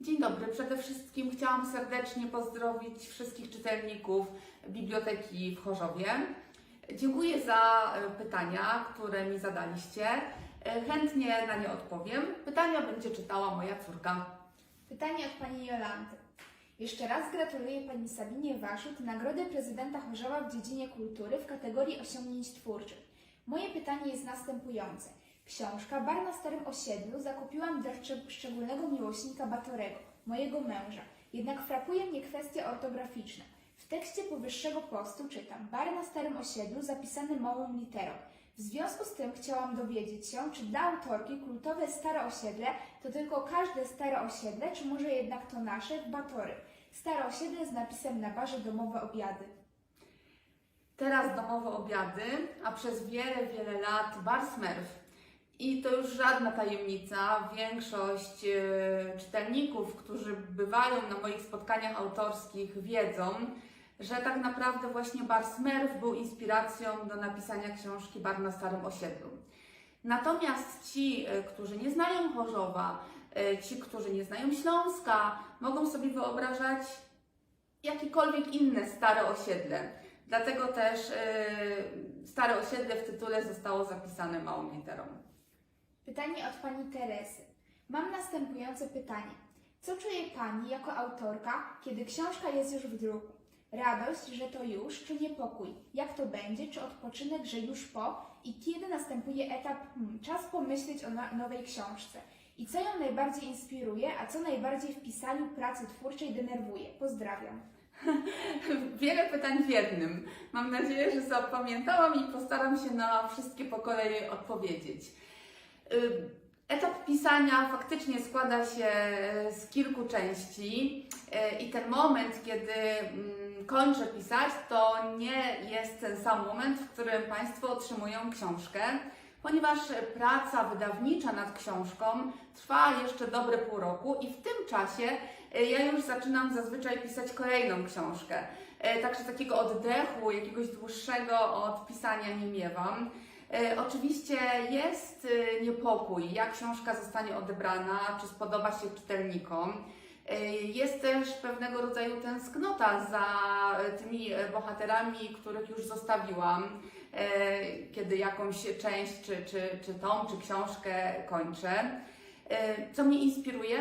Dzień dobry. Przede wszystkim chciałam serdecznie pozdrowić wszystkich czytelników Biblioteki w Chorzowie. Dziękuję za e, pytania, które mi zadaliście. E, Chętnie na nie odpowiem. Pytania będzie czytała moja córka. Pytanie od Pani Jolanty. Jeszcze raz gratuluję Pani Sabinie Waszut Nagrody Prezydenta Chorzowa w dziedzinie kultury w kategorii osiągnięć twórczych. Moje pytanie jest następujące. Książka Bar na Starym Osiedlu zakupiłam dla szczeg- szczególnego miłośnika Batorego, mojego męża. Jednak frapuje mnie kwestia ortograficzna. W tekście powyższego postu czytam Bar na Starym Osiedlu zapisany małą literą. W związku z tym chciałam dowiedzieć się, czy dla autorki kultowe Stare Osiedle to tylko każde stare osiedle, czy może jednak to nasze, Batory. Stare osiedle z napisem na barze domowe obiady. Teraz domowe obiady, a przez wiele, wiele lat bar Smurf. I to już żadna tajemnica. Większość e, czytelników, którzy bywają na moich spotkaniach autorskich, wiedzą, że tak naprawdę właśnie bar Smurf był inspiracją do napisania książki Bar na Starym Osiedlu. Natomiast ci, e, którzy nie znają Chorzowa, e, ci, którzy nie znają Śląska, mogą sobie wyobrażać jakiekolwiek inne stare osiedle. Dlatego też stare osiedle w tytule zostało zapisane małą literą. Pytanie od pani Teresy. Mam następujące pytanie. Co czuje pani jako autorka, kiedy książka jest już w druku? Radość, że to już, czy niepokój? Jak to będzie, czy odpoczynek, że już po? I kiedy następuje etap hmm, czas pomyśleć o no- nowej książce? I co ją najbardziej inspiruje, a co najbardziej w pisaniu pracy twórczej denerwuje? Pozdrawiam. Wiele pytań w jednym. Mam nadzieję, że zapamiętałam i postaram się na wszystkie po kolei odpowiedzieć. Y, Etap pisania faktycznie składa się z kilku części y, i ten moment, kiedy mm, kończę pisać, to nie jest ten sam moment, w którym Państwo otrzymują książkę, ponieważ praca wydawnicza nad książką trwa jeszcze dobre pół roku i w tym czasie y, ja już zaczynam zazwyczaj pisać kolejną książkę. Y, Także takiego oddechu, jakiegoś dłuższego od pisania nie miewam. E, Oczywiście jest e, niepokój, jak książka zostanie odebrana, czy spodoba się czytelnikom. E, Jest też pewnego rodzaju tęsknota za tymi bohaterami, których już zostawiłam, kiedy jakąś część, czy, czy, czy tom, czy książkę kończę. Co mnie inspiruje?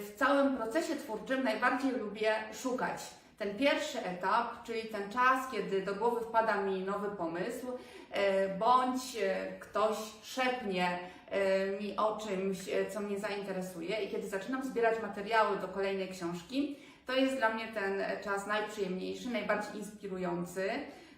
W całym procesie twórczym najbardziej lubię szukać. Ten pierwszy etap, czyli ten czas, kiedy do głowy wpada mi nowy pomysł, e, bądź e, ktoś szepnie e, mi o czymś, co mnie zainteresuje, i kiedy zaczynam zbierać materiały do kolejnej książki, to jest dla mnie ten czas najprzyjemniejszy, najbardziej inspirujący.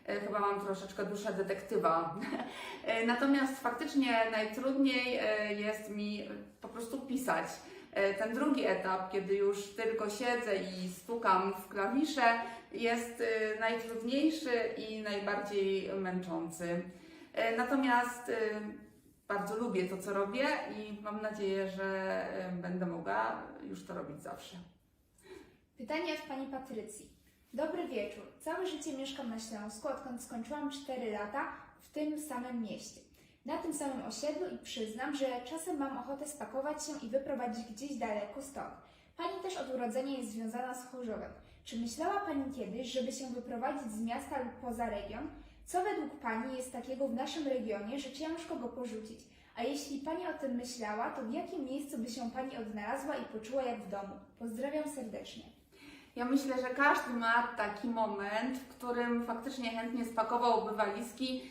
Chyba mam troszeczkę duszę detektywa. Natomiast faktycznie najtrudniej jest mi po prostu pisać. E, Ten drugi etap, kiedy już tylko siedzę i stukam w klawisze, jest e, najtrudniejszy i najbardziej męczący. E, Natomiast bardzo lubię to, co robię i mam nadzieję, że będę mogła już to robić zawsze. Pytanie od pani Patrycji. Dobry wieczór. Całe życie mieszkam na Śląsku, odkąd skończyłam 4 lata w tym samym mieście. Na tym samym osiedlu i przyznam, że czasem mam ochotę spakować się i wyprowadzić gdzieś daleko stąd. Pani też od urodzenia jest związana z Chorzowem. Czy myślała Pani kiedyś, żeby się wyprowadzić z miasta lub poza region? Co według Pani jest takiego w naszym regionie, że ciężko go porzucić? A jeśli Pani o tym myślała, to w jakim miejscu by się Pani odnalazła i poczuła jak w domu? Pozdrawiam serdecznie. Ja myślę, że każdy ma taki moment, w którym faktycznie chętnie spakowałby walizki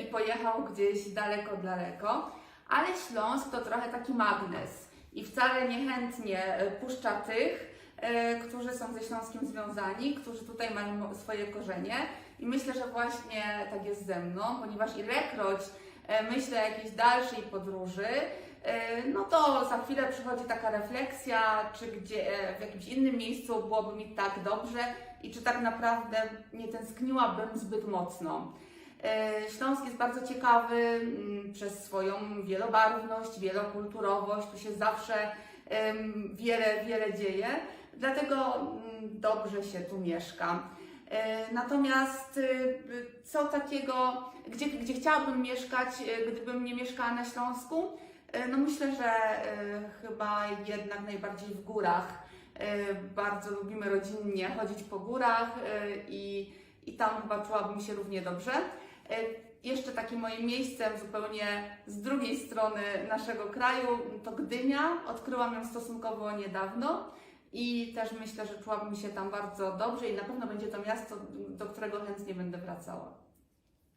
i pojechał gdzieś daleko, daleko, ale Śląsk to trochę taki magnes i wcale niechętnie e, puszcza tych, e, którzy są ze Śląskiem związani, którzy tutaj mają swoje korzenie i myślę, że właśnie tak jest ze mną, ponieważ ilekroć e, myślę o jakiejś dalszej podróży, E, no to za chwilę przychodzi taka refleksja, czy gdzie e, w jakimś innym miejscu byłoby mi tak dobrze i czy tak naprawdę nie tęskniłabym zbyt mocno. E, Śląsk jest bardzo ciekawy mm, przez swoją wielobarwność, wielokulturowość, tu się zawsze wiele, wiele dzieje, dlatego mm, dobrze się tu mieszka. E, Natomiast y, co takiego, gdzie, gdzie chciałabym mieszkać, e, gdybym nie mieszkała na Śląsku? No myślę, że chyba jednak najbardziej w górach. Bardzo lubimy rodzinnie chodzić po górach i, i tam chyba czułabym się równie dobrze. E, Jeszcze takim moim miejscem zupełnie z drugiej strony naszego kraju to Gdynia. Odkryłam ją stosunkowo niedawno i też myślę, że czułabym się tam bardzo dobrze i na pewno będzie to miasto, do którego chętnie będę wracała.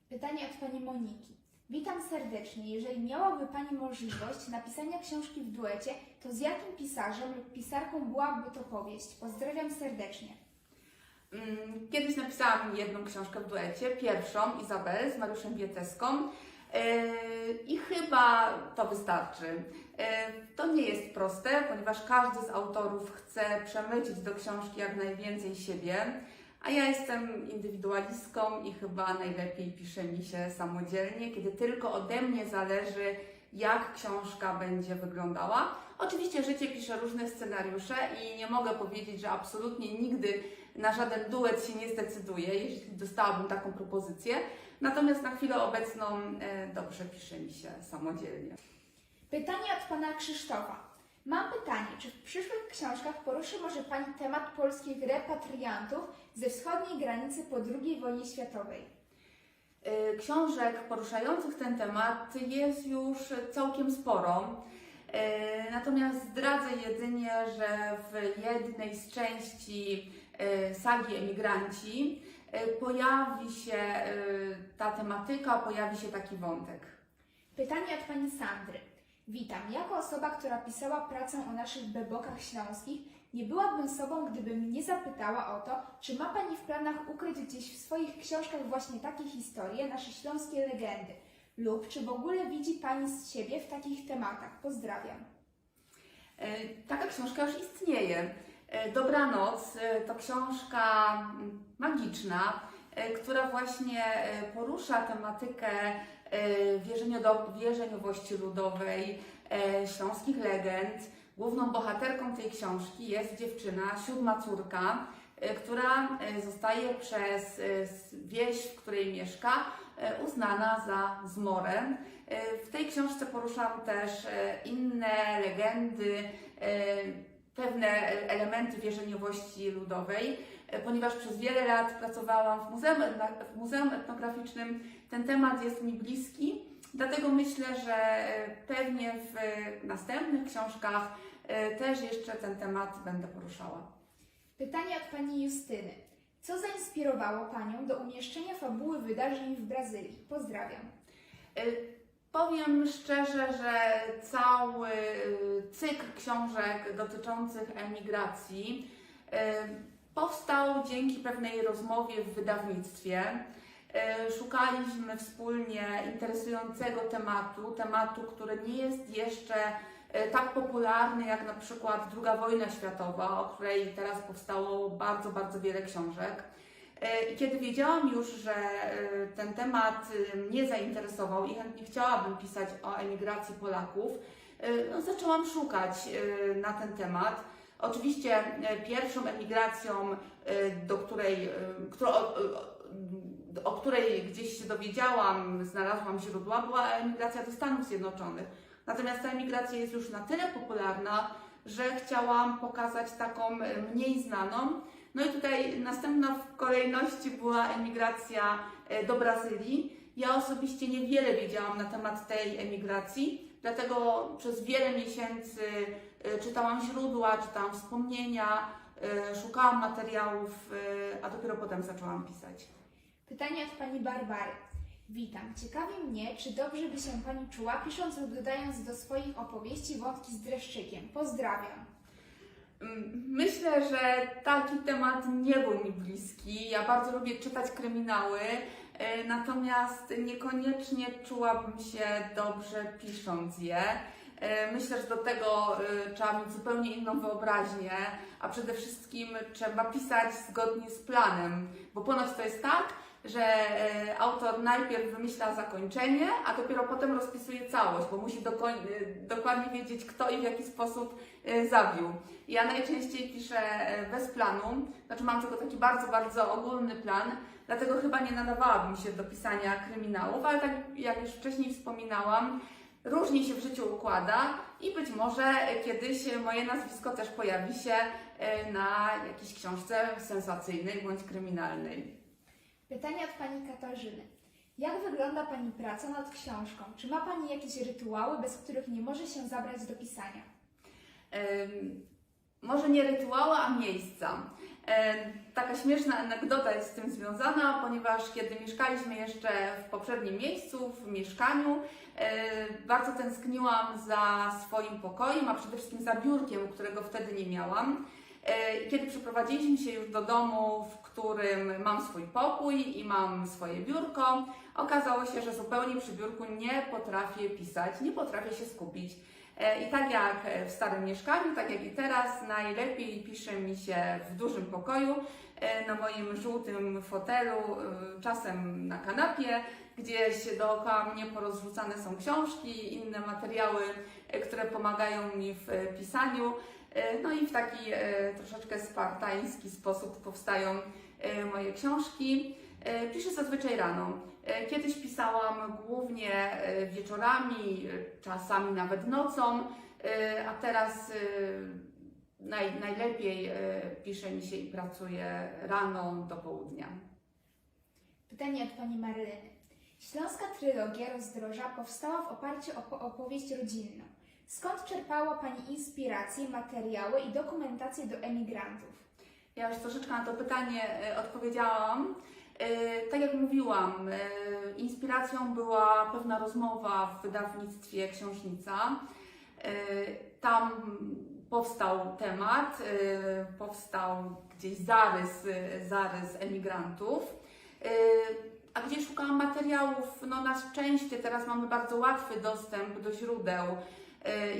Pytanie od Pani Moniki. Witam serdecznie. Jeżeli miałaby Pani możliwość napisania książki w duecie, to z jakim pisarzem lub pisarką byłaby to powieść? Pozdrawiam serdecznie. Mm, Kiedyś napisałam jedną książkę w duecie, pierwszą, Izabel z Mariuszem Bieteską yy, i chyba to wystarczy. Yy, To nie jest proste, ponieważ każdy z autorów chce przemycić do książki jak najwięcej siebie, a ja jestem indywidualistką i chyba najlepiej pisze mi się samodzielnie, kiedy tylko ode mnie zależy, jak książka będzie wyglądała. Oczywiście życie pisze różne scenariusze i nie mogę powiedzieć, że absolutnie nigdy na żaden duet się nie zdecyduję, jeśli dostałabym taką propozycję. Natomiast na chwilę obecną e, dobrze pisze mi się samodzielnie. Pytanie od Pana Krzysztofa. Mam pytanie, czy w przyszłych książkach poruszy może Pani temat polskich repatriantów ze wschodniej granicy po II wojnie światowej? E, Książek poruszających ten temat jest już całkiem sporo. E, Natomiast zdradzę jedynie, że w jednej z części sagi Emigranci e, pojawi się e, ta tematyka, pojawi się taki wątek. Pytanie od Pani Sandry. Witam. Jako osoba, która pisała pracę o naszych bebokach śląskich, nie byłabym sobą, gdybym nie zapytała o to, czy ma Pani w planach ukryć gdzieś w swoich książkach właśnie takie historie, nasze śląskie legendy, lub czy w ogóle widzi Pani z siebie w takich tematach? Pozdrawiam. E, Taka książka już istnieje. E, Dobranoc e, to książka magiczna, e, która właśnie porusza tematykę wierzeniowości ludowej, śląskich legend. Główną bohaterką tej książki jest dziewczyna, siódma córka, która zostaje przez wieś, w której mieszka, uznana za zmorę. W tej książce poruszam też inne legendy, pewne elementy wierzeniowości ludowej, e, ponieważ przez wiele lat pracowałam w muzeum, w muzeum etnograficznym. Ten temat jest mi bliski, dlatego myślę, że e, pewnie w następnych książkach e, też jeszcze ten temat będę poruszała. Pytanie od Pani Justyny. Co zainspirowało Panią do umieszczenia fabuły wydarzeń w Brazylii? Pozdrawiam. Powiem szczerze, że cały y, cykl książek dotyczących emigracji y, powstał dzięki pewnej rozmowie w wydawnictwie. Y, Szukaliśmy wspólnie interesującego tematu, tematu, który nie jest jeszcze tak popularny jak na przykład II wojna światowa, o której teraz powstało bardzo, bardzo wiele książek. I kiedy wiedziałam już, że e, ten temat e, mnie zainteresował i chętnie chciałabym pisać o emigracji Polaków, e, no, zaczęłam szukać na ten temat. Oczywiście pierwszą emigracją, do której, o, której gdzieś się dowiedziałam, znalazłam źródła, była emigracja do Stanów Zjednoczonych. Natomiast ta emigracja jest już na tyle popularna, że chciałam pokazać taką mniej znaną. No i tutaj następna w kolejności była emigracja e, do Brazylii. Ja osobiście niewiele wiedziałam na temat tej emigracji, dlatego przez wiele miesięcy e, czytałam źródła, czytałam wspomnienia, e, szukałam materiałów, a dopiero potem zaczęłam pisać. Pytanie od Pani Barbary. Witam. Ciekawi mnie, czy dobrze by się Pani czuła, pisząc lub dodając do swoich opowieści wątki z dreszczykiem. Pozdrawiam. Mm, Myślę, że taki temat nie był mi bliski. Ja bardzo lubię czytać kryminały, e, natomiast niekoniecznie czułabym się dobrze pisząc je. E, Myślę, że do tego e, trzeba mieć zupełnie inną wyobraźnię, a przede wszystkim trzeba pisać zgodnie z planem, bo ponoć to jest tak, że e, autor najpierw wymyśla zakończenie, a dopiero potem rozpisuje całość, bo musi e, dokładnie wiedzieć, kto i w jaki sposób e, zabił. Ja najczęściej piszę bez planu, znaczy mam tylko taki bardzo, bardzo ogólny plan, dlatego chyba nie nadawałabym się do pisania kryminałów, ale tak jak już wcześniej wspominałam, różnie się w życiu układa i być może kiedyś moje nazwisko też pojawi się na jakiejś książce sensacyjnej bądź kryminalnej. Pytanie od pani Katarzyny. Jak wygląda pani praca nad książką? Czy ma pani jakieś rytuały, bez których nie może się zabrać do pisania? Może nie rytuały, a miejsca. Taka śmieszna anegdota jest z tym związana, ponieważ kiedy mieszkaliśmy jeszcze w poprzednim miejscu, w mieszkaniu, e, bardzo tęskniłam za swoim pokojem, a przede wszystkim za biurkiem, którego wtedy nie miałam. E, Kiedy przeprowadziliśmy się już do domu, w którym mam swój pokój i mam swoje biurko, okazało się, że zupełnie przy biurku nie potrafię pisać, nie potrafię się skupić. E, I tak jak w starym mieszkaniu, tak jak i teraz, najlepiej pisze mi się w dużym pokoju, e, na moim żółtym fotelu, czasem na kanapie, gdzieś dookoła mnie porozrzucane są książki, inne materiały, które pomagają mi w pisaniu. E, No i w taki e, troszeczkę spartański sposób powstają e, moje książki. Piszę zazwyczaj rano. Kiedyś pisałam głównie wieczorami, czasami nawet nocą, a teraz naj, najlepiej pisze mi się i pracuje rano do południa. Pytanie od pani Marleny. Śląska trylogia Rozdroża powstała w oparciu o po- opowieść rodzinną. Skąd czerpała pani inspiracje, materiały i dokumentację do emigrantów? Ja już troszeczkę na to pytanie e, odpowiedziałam. E, Tak jak mówiłam, e, inspiracją była pewna rozmowa w wydawnictwie Książnica. Tam powstał temat, powstał gdzieś zarys, zarys emigrantów. A gdzie szukałam materiałów? No na szczęście teraz mamy bardzo łatwy dostęp do źródeł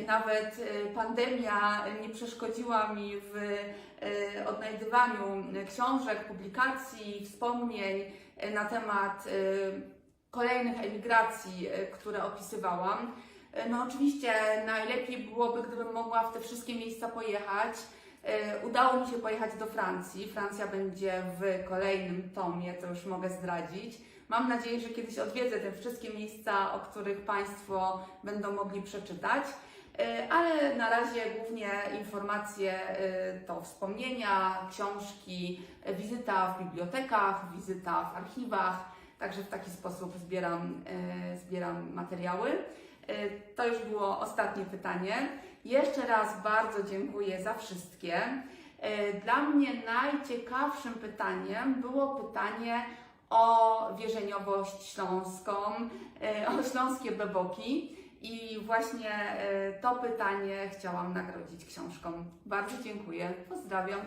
i nawet e, pandemia nie przeszkodziła mi w e, odnajdywaniu książek, publikacji, wspomnień e, na temat e, kolejnych emigracji, e, które opisywałam. E, No oczywiście najlepiej byłoby, gdybym mogła w te wszystkie miejsca pojechać. E, Udało mi się pojechać do Francji. Francja będzie w kolejnym tomie, to już mogę zdradzić. Mam nadzieję, że kiedyś odwiedzę te wszystkie miejsca, o których Państwo będą mogli przeczytać. E, Ale na razie głównie informacje e, to wspomnienia, książki, e, wizyta w bibliotekach, wizyta w archiwach. Także w taki sposób zbieram, zbieram materiały. To już było ostatnie pytanie. Jeszcze raz bardzo dziękuję za wszystkie. Dla mnie najciekawszym pytaniem było pytanie o wierzeniowość śląską, e, o śląskie beboki. I właśnie e, to pytanie chciałam nagrodzić książką. Bardzo dziękuję. Pozdrawiam.